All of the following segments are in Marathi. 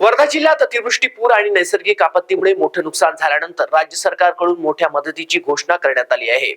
वर्धा जिल्ह्यात अतिवृष्टी पूर आणि नैसर्गिक आपत्तीमुळे मोठे नुकसान झाल्यानंतर राज्य सरकारकडून मोठ्या मदतीची घोषणा करण्यात आली आहे.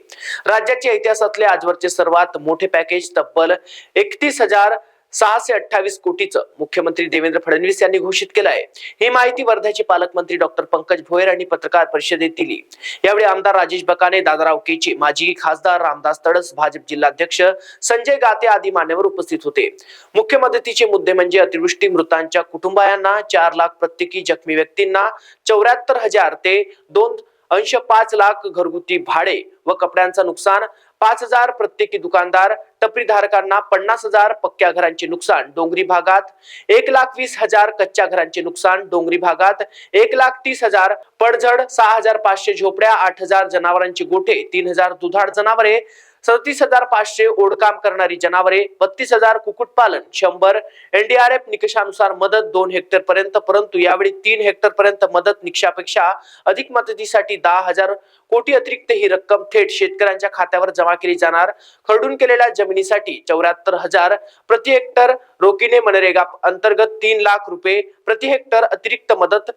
राज्याच्या इतिहासातले आजवरचे सर्वात मोठे पॅकेज तब्बल एकतीस हजार सहाशे अठ्ठावीस कोटीचं मुख्यमंत्री देवेंद्र फडणवीस यांनी घोषित केलं आहे ही माहिती वर्ध्याचे पालकमंत्री डॉक्टर पंकज भोयर यांनी पत्रकार परिषदेत दिली. यावेळी आमदार राजेश बकाने दादाराव केची माजी खासदार रामदास तडस भाजप जिल्हाध्यक्ष संजय गाते आदी मान्यवर उपस्थित होते. मुख्य मदतीचे मुद्दे म्हणजे अतिवृष्टी मृतांच्या कुटुंबायांना चार लाख प्रत्येकी जखमी व्यक्तींना चौऱ्याहत्तर हजार ते दोन अंश पाच लाख घरगुती भाडे व कपड्यांचं नुकसान पाच हजार प्रत्येकी दुकानदार टपरीधारकांना पन्नास हजार पक्क्या घरांचे नुकसान डोंगरी भागात एक लाख वीस हजार कच्च्या घरांचे नुकसान डोंगरी भागात एक लाख तीस हजार पडझड सहा हजार पाचशे झोपड्या आठ हजार जनावरांचे गोठे तीन हजार दुधाळ जनावरे सदतीस हजार पाचशे ओढकाम करणारी जनावरे बत्तीस हजार कुक्कुटपालन शंभर एनडीआरएफ निकषानुसार मदत दोन हेक्टर पर्यंत परंतु यावेळी तीन हेक्टर पर्यंत मदत निकषापेक्षा अधिक मदतीसाठी दहा हजार कोटी अतिरिक्त ही रक्कम थेट शेतकऱ्यांच्या खात्यावर जमा केली जाणार. खरडून केलेल्या जमिनीसाठी चौऱ्याहत्तर हजार प्रति हेक्टर रोखीने मनरेगा अंतर्गत तीन लाख रुपये प्रति हेक्टर अतिरिक्त मदत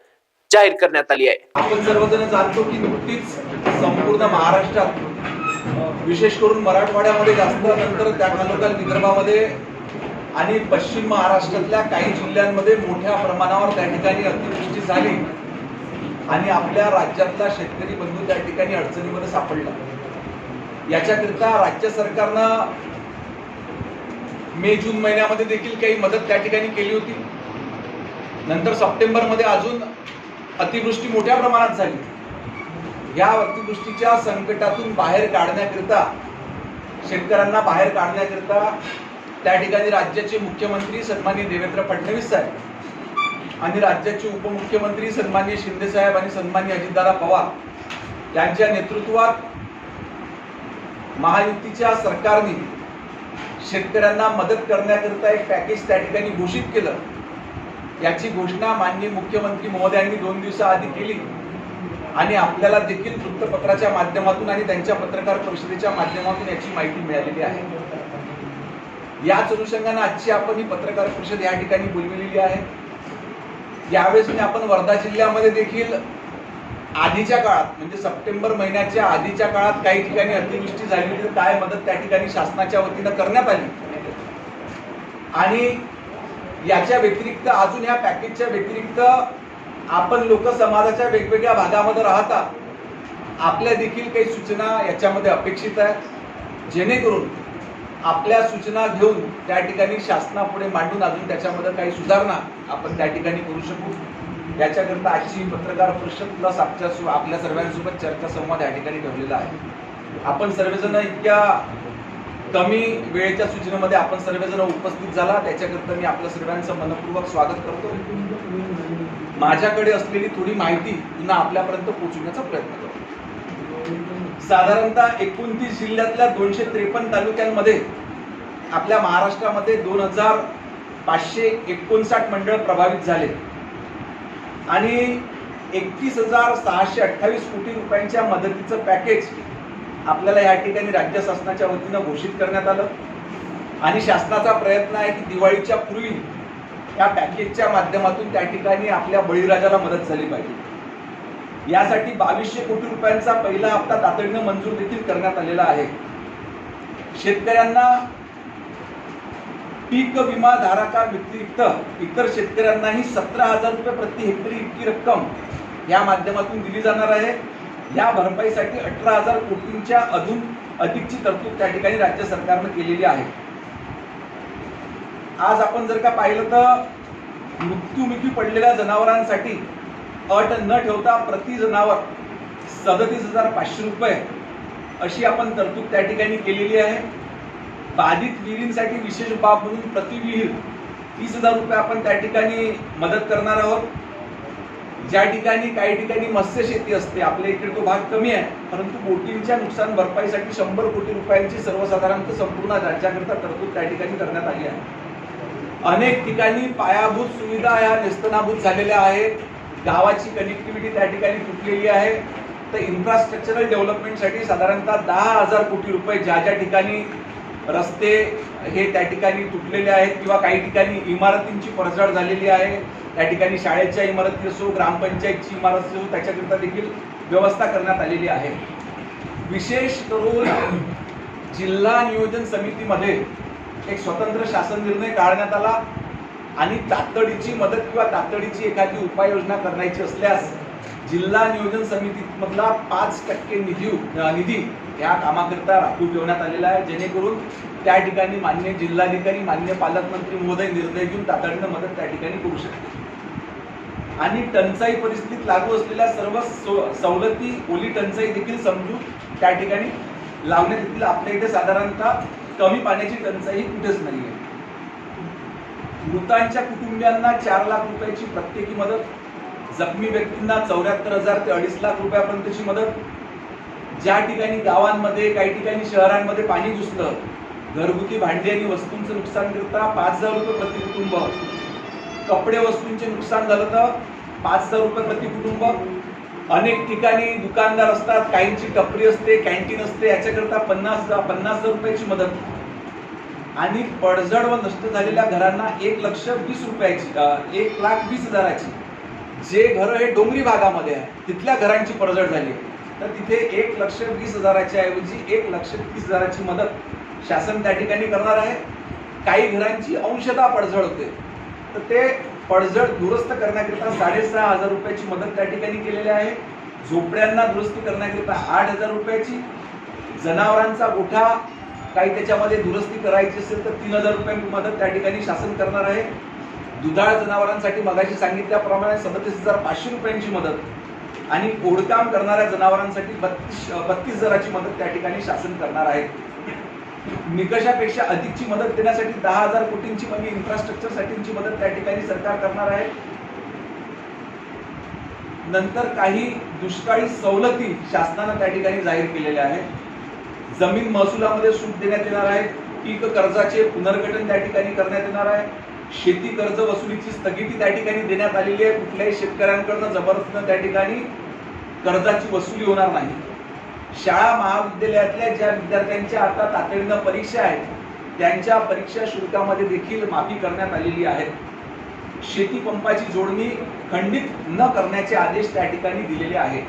जाहीर करण्यात आली आहे. आपण सर्वजण जाणतो की नुकतीच संपूर्ण महाराष्ट्रात विशेष करून मराठवाड्यामध्ये जास्त नंतर त्या खालोखाल विदर्भामध्ये आणि पश्चिम महाराष्ट्रातल्या काही जिल्ह्यांमध्ये मोठ्या प्रमाणावर त्या ठिकाणी अतिवृष्टी झाली. आणि आपल्या राज्यातला शेतकरी बंधू त्या ठिकाणी अडचणीमध्ये सापडला. याच्याकरिता राज्य सरकारनं मे जून महिन्यामध्ये देखील काही मदत त्या ठिकाणी केली होती. नंतर सप्टेंबरमध्ये अजून अतिवृष्टी मोठ्या प्रमाणात झाली. या अतिवृष्टीच्या संकटातून बाहेर काढण्याकरिता शेतकऱ्यांना बाहेर काढण्याकरिता त्या ठिकाणी राज्याचे मुख्यमंत्री सन्माननीय देवेंद्र फडणवीस साहेब आणि राज्याचे उपमुख्यमंत्री सन्माननीय शिंदे साहेब आणि सन्माननीय अजितदादा पवार यांच्या नेतृत्वात महायुतीच्या सरकारने शेतकऱ्यांना मदत करण्याकरिता एक पॅकेज त्या ठिकाणी घोषित केलं. याची घोषणा माननीय मुख्यमंत्री महोदयांनी दोन दिवसाआधी केली. आणि आपल्याला देखील वृत्तपत्राच्या माध्यमातून आणि त्यांच्या पत्रकार परिषदेच्या माध्यमातून याची माहिती मिळालेली आहे. याच अनुषंगाने आजची आपण ही पत्रकार परिषद या ठिकाणी बोलविलेली आहे. यावेळेस मी आपण वर्धा जिल्ह्यामध्ये देखील आधीच्या काळात म्हणजे सप्टेंबर महिन्याच्या आधीच्या काळात काही ठिकाणी अतिवृष्टी झाली तर काय मदत त्या ठिकाणी शासनाच्या वतीनं करण्यात आली? आणि याच्या व्यतिरिक्त अजून या पॅकेजच्या व्यतिरिक्त आपण लोक समाजाच्या वेगवेगळ्या भागामध्ये राहता आपल्या देखील काही सूचना याच्यामध्ये अपेक्षित आहेत. जेणेकरून आपल्या सूचना घेऊन त्या ठिकाणी शासनापुढे मांडून अजून त्याच्यामध्ये काही सुधारणा आपण त्या ठिकाणी करू शकू. याच्याकरता आजची पत्रकार परिषद प्लस आपच्या आपल्या सर्वांसोबत चर्चा संवाद या ठिकाणी ठेवलेला आहे. आपण सर्वजण इतक्या कमी वेळेच्या सूचनेमध्ये आपण सर्वजण उपस्थित झाला. त्याच्याकरता मी आपल्या सर्वांचं मनपूर्वक स्वागत करतो. माझ्याकडे असलेली थोडी माहिती पुन्हा आपल्यापर्यंत पोहोचवण्याचा प्रयत्न करतो. साधारणतः एकोणतीस जिल्ह्यातल्या दोनशे त्रेपन्न तालुक्यांमध्ये आपल्या महाराष्ट्रामध्ये दोन हजार पाचशे एकोणसाठ मंडळ प्रभावित झाले. आणि एकतीस हजार सहाशे अठ्ठावीस कोटी रुपयांच्या मदतीचं पॅकेज आपल्याला या ठिकाणी राज्य शासनाच्या वतीनं घोषित करण्यात आलं. आणि शासनाचा प्रयत्न आहे की दिवाळीच्या पूर्वी या पॅकेजच्या माध्यमातून त्या ठिकाणी आपल्या बळीराजाला मदत झाली पाहिजे. यासाठी बावीसशे कोटी रुपयांचा पहिला हप्ता तातडीनं मंजूर देखील करण्यात आलेला आहे. शेतकऱ्यांना पीक विमा धारका व्यतिरिक्त इतर शेतकऱ्यांनाही सतरा हजार रुपये प्रति हेक्टरी इतकी रक्कम या माध्यमातून दिली जाणार आहे. या भरपाईसाठी अठरा हजार कोटींच्या अजून अधिकची तरतूद त्या ठिकाणी राज्य सरकारनं केलेली आहे. आज आपण जर का पाहिलं तर मृत्युमुखी पडलेल्या जनावरांसाठी अट न ठेवता प्रति जनावर सदतीस हजार पाचशे रुपये अशी आपण तरतूद त्या ठिकाणी केलेली आहे. बाधित विहिरींसाठी विशेष बाब म्हणून प्रति विहीर तीस हजार रुपये आपण त्या ठिकाणी मदत करणार आहोत. ज्या ठिकाणी काही ठिकाणी मत्स्यशेती असते आपल्या इकडे तो भाग कमी आहे परंतु बोटींच्या नुकसान भरपाईसाठी शंभर कोटी रुपयांची सर्वसाधारणतः संपूर्ण राज्याकरता तरतूद त्या ठिकाणी करण्यात आली आहे. अनेक ठिकाणी पायाभूत सुविधा ह्या नेस्तनाभूत झालेल्या आहेत. गावाची कनेक्टिव्हिटी त्या ठिकाणी तुटलेली आहे. तर इन्फ्रास्ट्रक्चरल डेव्हलपमेंटसाठी साधारणतः दहा हजार कोटी रुपये ज्या ज्या ठिकाणी रस्ते हे त्या ठिकाणी तुटलेले आहेत किंवा काही ठिकाणी इमारतींची पडझड झालेली आहे त्या ठिकाणी शाळेच्या इमारती असो ग्रामपंचायतची इमारत असो त्याच्याकरिता देखील व्यवस्था करण्यात आलेली आहे. विशेष करून जिल्हा नियोजन समितीमध्ये एक स्वतंत्र शासन निर्णय काढण्यात आला आणि तातडीची मदत किंवा तातडीची एखादी उपाययोजना करायची असल्यास जिल्हा नियोजन समितीमधला पाच टक्के निधी निधी या कामाकरिता राखून ठेवण्यात आलेला आहे. जेणेकरून त्या ठिकाणी मान्य जिल्हाधिकारी मान्य पालकमंत्री महोदय निर्णय घेऊन तातडीनं मदत त्या ठिकाणी करू शकते आणि टंचाई परिस्थितीत लागू असलेल्या सर्व सवलती ओली टंचाई देखील समजून त्या ठिकाणी लावण्यात येतील. आपल्या इथे साधारणतः कमी पाण्याची टंचाई कुठेच नाही आहे मृतांच्या कुटुंबियांना चार लाख रुपयाची प्रत्येकी मदत जखमी व्यक्तींना चौऱ्याहत्तर हजार ते अडीच लाख रुपयापर्यंतची मदत ज्या ठिकाणी गावांमध्ये काही ठिकाणी शहरांमध्ये पाणी घुसलं घरगुती भांडी आणि वस्तूंचं नुकसान करता पाच हजार रुपये प्रति कुटुंब. कपडे वस्तूंचे नुकसान झालं तर पाच हजार रुपये प्रति कुटुंब. अनेक ठिकाणी दुकानदार असतात काहींची टपरी असते कॅन्टीन असते याच्याकरता पन्नास हजार पन्नास हजार रुपयाची मदत. आणि पडझड व नष्ट झालेल्या घरांना एक लक्ष वीस रुपयाची एक लाख वीस हजाराची. जे घर हे डोंगरी भागामध्ये आहे तिथल्या घरांची पडझड झाली. तर तिथे एक लक्ष वीस हजाराच्या ऐवजी एक लक्ष तीस हजाराची मदत शासन त्या ठिकाणी करणार आहे. काही घरांची अंशतः पडझड होते. तर ते पडझड दुरुस्त करण्याकरिता साडेसहा हजार रुपयाची मदत त्या ठिकाणी केलेली आहे. झोपड्यांना दुरुस्ती करण्याकरिता आठ हजार रुपयाची जनावरांचा गोठा काही त्याच्यामध्ये दुरुस्ती करायची असेल तर तीन हजार रुपये मदत त्या ठिकाणी शासन करणार आहे. दुधाळ जनावरांसाठी मगाशी सांगितल्याप्रमाणे सदतीस हजार पाचशे रुपयांची मदत आणि ओढकाम करणाऱ्या जनावरांसाठी बत्तीस बत्तीस हजाराची मदत त्या ठिकाणी शासन करणार आहे. निकषापेक्षा अधिकची मदत देण्यासाठी दहा हजार कोटींची म्हणजे इन्फ्रास्ट्रक्चरसाठीची मदत त्या ठिकाणी सरकार करणार आहे. नंतर काही दुष्काळी सवलती शासनानं त्या ठिकाणी जाहीर केलेल्या आहेत. जमीन महसुलामध्ये सूट देण्यात येणार आहे. पीक कर्जाचे पुनर्गठन त्या ठिकाणी करण्यात येणार आहे. शेती कर्ज वसुलीची स्थगिती त्या ठिकाणी देण्यात आलेली आहे. कुठल्याही शेतकऱ्यांकडनं जबरदस्तीनं त्या ठिकाणी कर्जाची वसुली होणार नाही. शाळा महाविद्यालयातल्या ज्या विद्यार्थ्यांच्या आता तातडीनं परीक्षा आहेत त्यांच्या परीक्षा शुल्कामध्ये देखील माफी करण्यात आलेली आहे शेती पंपाची जोडणी खंडित न करण्याचे आदेश त्या ठिकाणी दिलेले आहेत.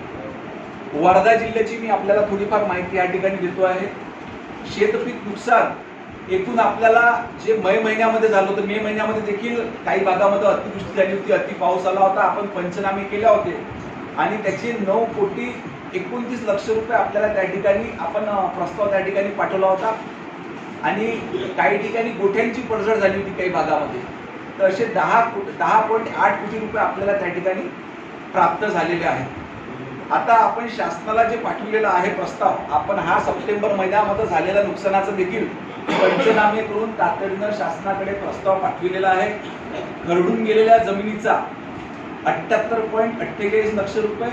वर्धा जिल्ह्याची मी आपल्याला थोडीफार माहिती या ठिकाणी देतो आहे. शेतपीक नुकसान एकूण आपल्याला जे मे महिन्यामध्ये झालं होतं मे महिन्यामध्ये देखील काही भागामध्ये अतिवृष्टी झाली होती अति पाऊस आला होता आपण पंचनामे केले होते. आणि त्याचे नऊ कोटी एकोणतीस लक्ष रुपये आपल्याला त्या ठिकाणी आपण प्रस्ताव त्या ठिकाणी पाठवला होता. आणि काही ठिकाणी गोठ्यांची पडझड झाली होती काही भागामध्ये. तर असे दहा कोटी दहा पॉईंट आठ कोटी रुपये आपल्याला त्या ठिकाणी प्राप्त झालेले आहेत. आता आपण शासनाला जे पाठवलेला आहे प्रस्ताव आपण हा सप्टेंबर महिन्यामध्ये झालेल्या नुकसानाचं देखील पंचनामे करून तातडीनं शासनाकडे प्रस्ताव पाठविलेला आहे. खरडून गेलेल्या जमिनीचा अठ्ठ्याहत्तर पॉईंट अठ्ठेचाळीस लक्ष रुपये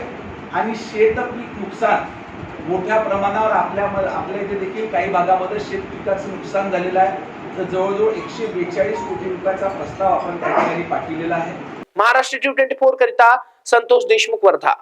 आणि शेतपीक नुकसान मोठ्या प्रमाणावर आपल्या आपल्या इथे देखील काही भागामध्ये शेत पिकाचं नुकसान झालेलं आहे. तर जवळजवळ एकशे बेचाळीस कोटी रुपयाचा प्रस्ताव आपण त्या ठिकाणी पाठविलेला आहे. महाराष्ट्र ट्वेंटी फोर करिता संतोष देशमुख वर्धा.